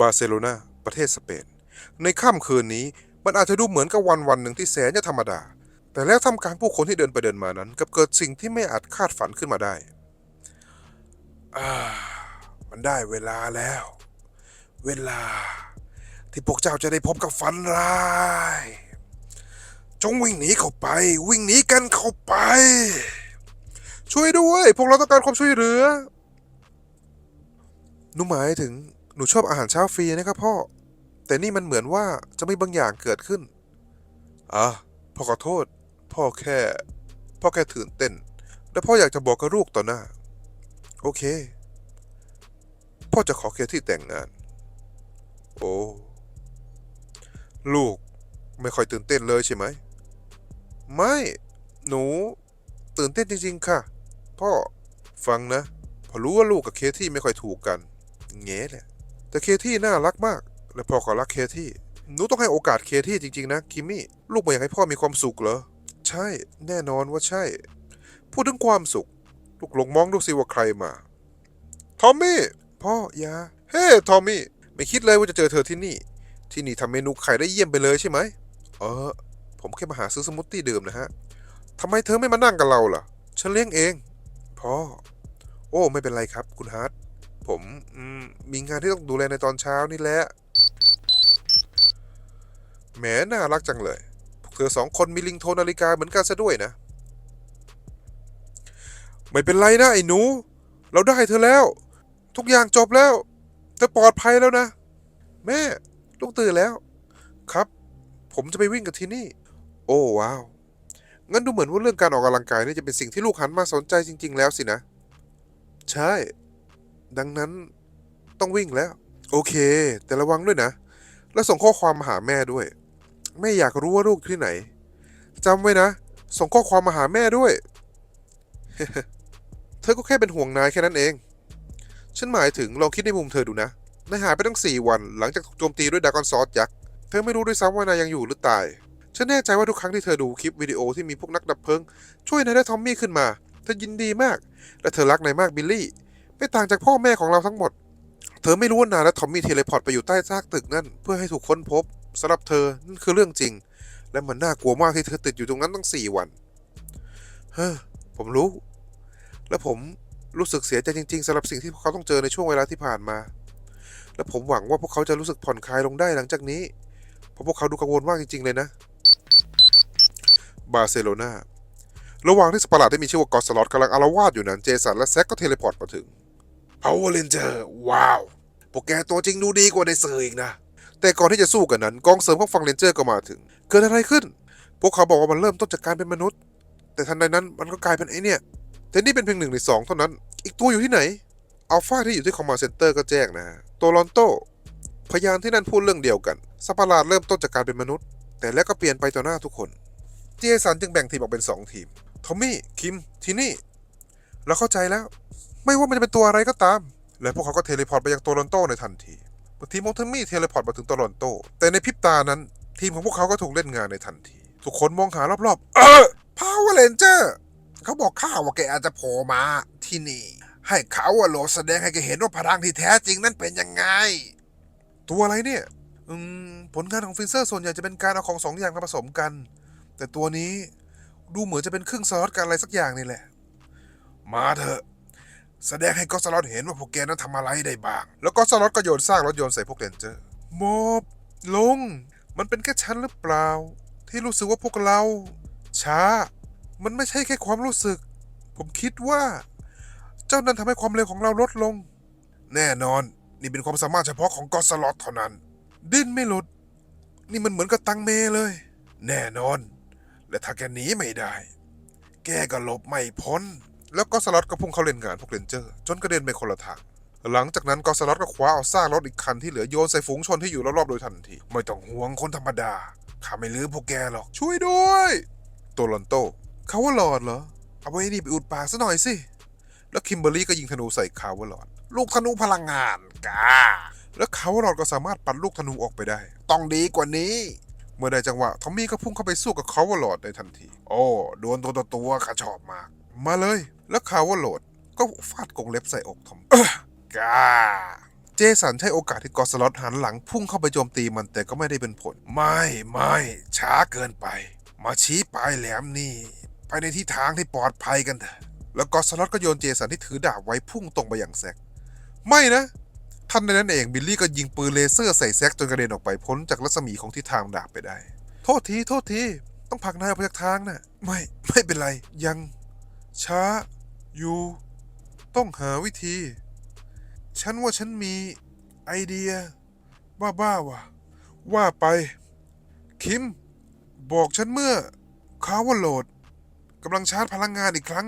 บาร์เซโลนาประเทศสเปน ในค่ำคืนนี้มันอาจจะดูเหมือนกับวันวันหนึ่งที่แสนจะธรรมดา แต่แล้วทำการผู้คนที่เดินไปเดินมานั้นกับเกิดสิ่งที่ไม่อาจคาดฝันขึ้นมาได้อามันได้เวลาแล้ว เวลา ที่พวกเจ้าจะได้พบกับฝันร้ายจงวิ่งหนีเข้าไป วิ่งหนีกันเข้าไป ช่วยด้วย พวกเราต้องการความช่วยเหลือหนูหมายถึง หนูชอบอาหารเช้าฟรีนะครับพ่อ แต่นี่มันเหมือนว่าจะมีบางอย่างเกิดขึ้น อะพ่อขอโทษ พ่อแค่ พ่อแค่ตื่นเต้น และพ่ออยากจะบอกกับลูกต่อหน้า โอเค พ่อจะขอเคที่แต่งงาน โอ้ ลูกไม่ค่อยตื่นเต้นเลยใช่ไหม ไม่ หนู ตื่นเต้นจริง ๆ ค่ะ พ่อ ฟังนะ พอรู้ว่าลูกกับเคที่ไม่ค่อยถูกกัน เงี้แหละ แต่เคที่น่ารักมาก และพ่อก็รักเคที่หนูต้องให้โอกาสเคที่จริง ๆ นะคิมมี่ลูกไม่อยากให้พ่อมีความสุขเหรอ ใช่แน่นอนว่าใช่ พูดถึงความสุข ลูกลงมองดูสิว่าใครมาทอมมี่พ่ออย่าเฮ้ทอมมี่ไม่คิดเลยว่าจะเจอเธอที่นี่ ที่นี่ทำเมนูไข่ได้เยี่ยมไปเลยใช่ไหมเออ ผมแค่มาหาซื้อสมูทตี้ดื่มนะฮะทำไมเธอไม่มานั่งกับเราล่ะ ฉันเลี้ยงเอง พ่อ โอ้ ไม่เป็นไรครับ คุณฮาร์ด ผมมีงานที่ต้องดูแลในตอนเช้านี่แหละแหมน่ารักจังเลย พวกเธอสองคนมีลิงโทนนาฬิกาเหมือนกันซะด้วยนะ ไม่เป็นไรนะไอ้หนู เราได้เธอแล้ว ทุกอย่างจบแล้วเธอปลอดภัยแล้วนะ แม่ ลูกตื่นแล้ว ครับ ผมจะไปวิ่งกับที่นี่ โอ้ว้าว งั้นดูเหมือนว่าเรื่องการออกกำลังกายนี่จะเป็นสิ่งที่ลูกหันมาสนใจจริง ๆ แล้วสินะ ใช่ ดังนั้นต้องวิ่งแล้ว โอเค แต่ระวังด้วยนะ แล้วส่งข้อความมาหาแม่ด้วย แม่อยากรู้ว่าลูกที่ไหนจำไว้นะ ส่งข้อความมาหาแม่ด้วย เธอก็แค่เป็นห่วงนายแค่นั้นเอง ฉันหมายถึงลองคิดในมุมเธอดูนะนายหายไปตั้งสี่วันหลังจากถูกโจมตีด้วยดากอนซอสยักษ์ เธอไม่รู้ด้วยซ้ำว่านายยังอยู่หรือตาย ฉันแน่ใจว่าทุกครั้งที่เธอดูคลิปวิดีโอที่มีพวกนักดับเพลิงช่วยนายและทอมมี่ขึ้นมา เธอยินดีมาก และเธอรักนายมากบิลลี่ ไม่ต่างจากพ่อแม่ของเราทั้งหมด เธอไม่รู้ว่านายและทอมมี่เทเลพอร์ตไปอยู่ใต้ซากตึกนั่นเพื่อให้ถูกค้นพบสำหรับเธอนั่นคือเรื่องจริง และมันน่ากลัวมากที่เธอติดอยู่ตรงนั้นตั้งสี่วันเฮ้อผมรู้ และผมรู้สึกเสียใจจริงๆสำหรับสิ่งที่พวกเขาต้องเจอในช่วงเวลาที่ผ่านมา และผมหวังว่าพวกเขาจะรู้สึกผ่อนคลายลงได้หลังจากนี้ เพราะพวกเขาดูกังวลมากจริง ๆ เลยนะ บาร์เซโลนาระหว่างที่สตว์ประหลาดที่มีชื่อว่ากอสลอตกำลังอารวาสอยู่นั้น เจสันและแซกก็เทเลพอร์ตมาถึง Power Ranger ว้าว พวกแกตัวจริงดูดีกว่าในสื่ออีกนะ แต่ก่อนที่จะสู้กันนั้น กองเสริมของฝั่งเรนเจอร์ก็มาถึง เกิดอะไรขึ้น พวกเขาบอกว่ามันเริ่มต้นจากการเป็นมนุษย์ แต่ทันใดนั้นมันก็กลายเป็นไอเนี่ยแต่นี่เป็นเพียงหนึ่งในสองเท่านั้น อีกตัวอยู่ที่ไหนอัลฟาที่อยู่ที่คอมมานด์เซ็นเตอร์ก็แจ้งนะโตลอนโตพยานที่นั่นพูดเรื่องเดียวกันสัประหลาดเริ่มต้นจากการเป็นมนุษย์ แต่แล้วก็เปลี่ยนไปต่อหน้าทุกคน เจสันจึงแบ่งทีมออกเป็น 2 ทีม ทอมมี่ คิม ทีนี่ เราเข้าใจแล้ว ไม่ว่ามันจะเป็นตัวอะไรก็ตาม และพวกเขาก็เทเลพอร์ตไปยังโตลอนโตในทันทีทีมของทอมมี่เทเลพอร์ตมาถึงโตลอนโต แต่ในพริบตานั้น ทีมของพวกเขาก็ถูกเล่นงานในทันที ทุกคนมองหารอบๆ เออพาวเวอร์เรนเจอร์เขาบอกข้าว่าแกอาจจะโผล่มาที่นี่ ให้เขาอะโหลดแสดงให้แกเห็นว่าพลังที่แท้จริงนั้นเป็นยังไง ตัวอะไรเนี่ยอืมผลงานของฟินเซอร์ส่วนใหญ่จะเป็นการเอาของสองอย่างมาผสมกัน แต่ตัวนี้ดูเหมือนจะเป็นครึ่งซอสกันอะไรสักอย่างนี่แหละ มาเถอะ แสดงให้ก็สลอตเห็นว่าพวกแกนั้นทำอะไรได้บ้าง แล้วก็สลอตก็โยนซากรถยนต์ใส่พวกเรนเจอร์มอบลง มันเป็นแค่ฉันหรือเปล่า ที่รู้สึกว่าพวกเรา ช้า มันไม่ใช่แค่ความรู้สึก ผมคิดว่า เจ้านั้นทำให้ความเร็วของเราลดลง แน่นอน นี่เป็นความสามารถเฉพาะของกอสลอตเท่านั้น ดิ้นไม่หลุด นี่มันเหมือนกับตังเมเลย แน่นอน และถ้าแกหนีไม่ได้ แกก็หลบไม่พ้น แล้วก็สล็อตก็พุ่งเข้าเล่นงานพวกเรนเจอร์จนกระเด็นไปคนละทาง หลังจากนั้นก็สล็อตก็คว้าเอาซากรถอีกคันที่เหลือโยนใส่ฝูงชนที่อยู่รอบๆโดยทันที ไม่ต้องห่วงคนธรรมดาข้าไม่ลืมพวกแกหรอก ช่วยด้วยโตลอนโตเขาว่าหลอดเหรอ เอาไว้นี่ไปอุดปากซะหน่อยสิ แล้วคิมเบอร์รี่ก็ยิงธนูใส่คาวเวอร์ลอด ลูกธนูพลังงานกาแล้วคาวเวอร์ลอดก็สามารถปัดลูกธนูออกไปได้ ต้องดีกว่านี้ เมื่อได้จังหวะทอมมี่ก็พุ่งเข้าไปสู้กับคาวเวอร์ลอดในทันที โอ้ ดวลตัวต่อตัวข้าชอบมาก มาเลย แล้วคาวเวอร์ลอดก็ฟาดกรงเล็บใส่อกทอมกาเจสันใช้โอกาสที่กอสลอตหันหลังพุ่งเข้าไปโจมตีมันแต่ก็ไม่ได้เป็นผล ไม่ไม่ช้าเกินไป มาชี้ปลายแหลมนี่ ไปในที่ทางที่ปลอดภัยกันเถอะแล้วกอสลอตก็โยนเจสันที่ถือดาบไว้พุ่งตรงไปอย่างแซกไม่นะทันในนั้นเองบิลลี่ก็ยิงปืนเลเซอร์ใส่แซกจนกระเด็นออกไปพ้นจากรัศมีของทิศทางดาบไปได้ โทษทีโทษทีต้องผลักนายออกไปจากทางน่ะ ไม่ไม่เป็นไรยัง ช้า อยู่ ต้องหาวิธี ฉันว่าฉันมีไอเดีย บ้าๆว่ะ ว่าไป คิม บอกฉันเมื่อคาว่าโหลดกำลังชาร์จพลังงานอีกครั้ง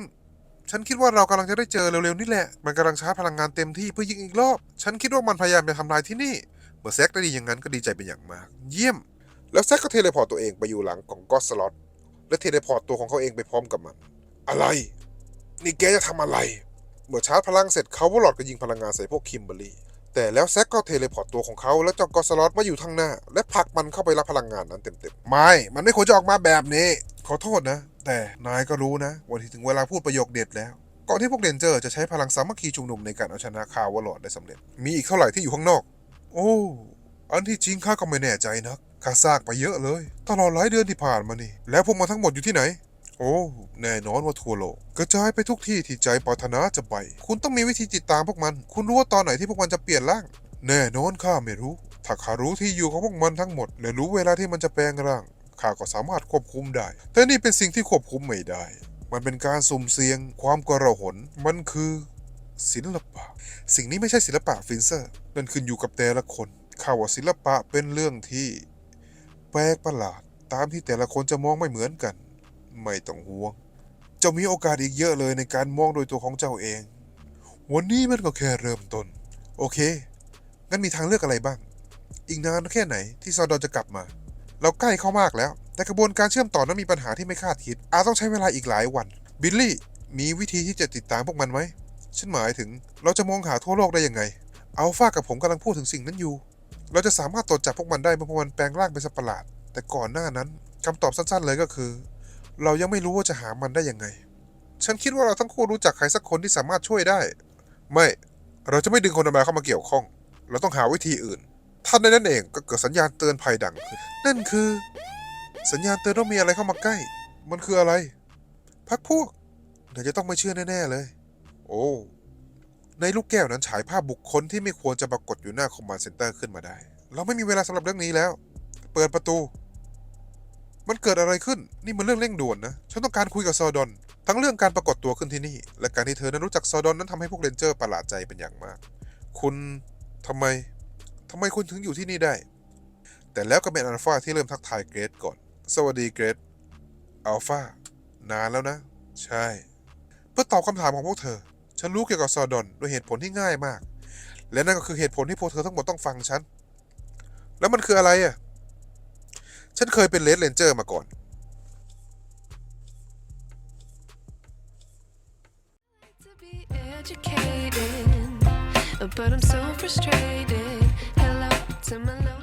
ฉันคิดว่าเรากำลังจะได้เจอเร็วๆนี่แหละ มันกำลังชาร์จพลังงานเต็มที่เพื่อยิงอีกรอบ ฉันคิดว่ามันพยายามจะทำลายที่นี่ เมื่อแซกได้ดีอย่างนั้นก็ดีใจเป็นอย่างมาก เยี่ยม แล้วแซกก็เทเลพอร์ตตัวเองไปอยู่หลังของก็สล็อตและเทเลพอร์ตตัวของเขาเองไปพร้อมกับมัน อะไร นี่แกจะทำอะไร เมื่อชาร์จพลังเสร็จเขาวอลอดก็ยิงพลังงานใส่พวกคิมเบอร์รี่ แต่แล้วแซกก็เทเลพอร์ตตัวของเขาและเจ้ากอสลอตมาอยู่ทางหน้า และผลักมันเข้าไปรับพลังงานนั้นเต็มๆ ไม่ มันไม่ควรจะออกมาแบบนี้ ขอโทษนะ แต่นายก็รู้นะวันที่ถึงเวลาพูดประโยคเด็ดแล้วก่อนที่พวกเดนเจอร์จะใช้พลังสามัคคีชุมนุมในการเอาชนะคาวอลอดได้สำเร็จ มีอีกเท่าไหร่ที่อยู่ข้างนอก โอ้อันที่จริงข้าก็ไม่แน่ใจนักข้าซากไปเยอะเลย ตลอดหลายเดือนที่ผ่านมานี่ แล้วพวกมันทั้งหมดอยู่ที่ไหน โอ้ แน่นอนว่าทั่วโลก กระจายไปทุกที่ที่ใจปรารถนาจะไป คุณต้องมีวิธีติดตามพวกมัน คุณรู้ว่าตอนไหนที่พวกมันจะเปลี่ยนร่าง แน่นอนข้าไม่รู้ ถ้าข้ารู้ที่อยู่ของพวกมันทั้งหมด และรู้เวลาที่มันจะแปลงร่าง ข้าก็สามารถควบคุมได้ แต่นี่เป็นสิ่งที่ควบคุมไม่ได้ มันเป็นการสุ่มเสี่ยง ความกระหน มันคือ ศิลปะ สิ่งนี้ไม่ใช่ศิลปะฟินเซอร์ นั่นขึ้นอยู่กับแต่ละคน ข้าว่าศิลปะเป็นเรื่องที่ แปลกประหลาด ตามที่แต่ละคนจะมองไม่เหมือนกัน ไม่ต้องห่วงเจ้ามีโอกาสอีกเยอะเลยในการมองโดยตัวของเจ้าเอง วันนี้มันก็แค่เริ่มต้น โอเค งั้นมีทางเลือกอะไรบ้าง อีกนานแค่ไหนที่ซอดอนจะกลับมา เราใกล้เข้ามากแล้ว แต่กระบวนการเชื่อมต่อนั้นมีปัญหาที่ไม่คาดคิด อาจต้องใช้เวลาอีกหลายวัน บิลลี่ มีวิธีที่จะติดตามพวกมันไหมฉันหมายถึงเราจะมองหาทั่วโลกได้ยังไง อัลฟากับผมกำลังพูดถึงสิ่งนั้นอยู่ เราจะสามารถตรวจจับพวกมันได้เมื่อพวกมันแปลงร่างเป็นสัตว์ประหลาด แต่ก่อนหน้านั้นคำตอบสั้นๆเลยก็คือ เรายังไม่รู้ว่าจะหามันได้ยังไง ฉันคิดว่าเราทั้งคู่รู้จักใครสักคนที่สามารถช่วยได้ ไม่ เราจะไม่ดึงคนธรรมดาเข้ามาเกี่ยวข้อง เราต้องหาวิธีอื่นท่านในนั้นเองก็เกิดสัญญาณเตือนภัยดังขึ้น นั่นคือ สัญญาณเตือนว่ามีอะไรเข้ามาใกล้ มันคืออะไร พักพวกเดี๋ยจะต้องไม่เชื่อแน่ๆเลย โอ้ ในลูกแก้วนั้นฉายภาพบุคคลที่ไม่ควรจะปรากฏอยู่หน้าคอมมานด์เซ็นเตอร์ขึ้นมาได้ เราไม่มีเวลาสำหรับเรื่องนี้แล้ว เปิดประตู มันเกิดอะไรขึ้น นี่มันเรื่องเร่งด่วนนะ ฉันต้องการคุยกับซอดอน ทั้งเรื่องการปรากฏตัวขึ้นที่นี่ และการที่เธอนั้นรู้จักซอดอนนั้นทำให้พวกเรนเจอร์ประหลาดใจเป็นอย่างมาก คุณทำไมทำไมคุณถึงอยู่ที่นี่ได้ แต่แล้วก็เป็นอัลฟาที่เริ่มทักทายเกรดก่อน สวัสดีเกรด อัลฟานานแล้วนะ ใช่ เพื่อตอบคำถามของพวกเธอ ฉันรู้เกี่ยวกับซอดอนด้วยเหตุผลที่ง่ายมาก และนั่นก็คือเหตุผลที่พวกเธอทั้งหมดต้องฟังฉัน แล้วมันคืออะไรอะ ฉันเคยเป็นเลดเลนเจอร์มาก่อน to be educated, but I'm so frustrated. Hello to my lonely.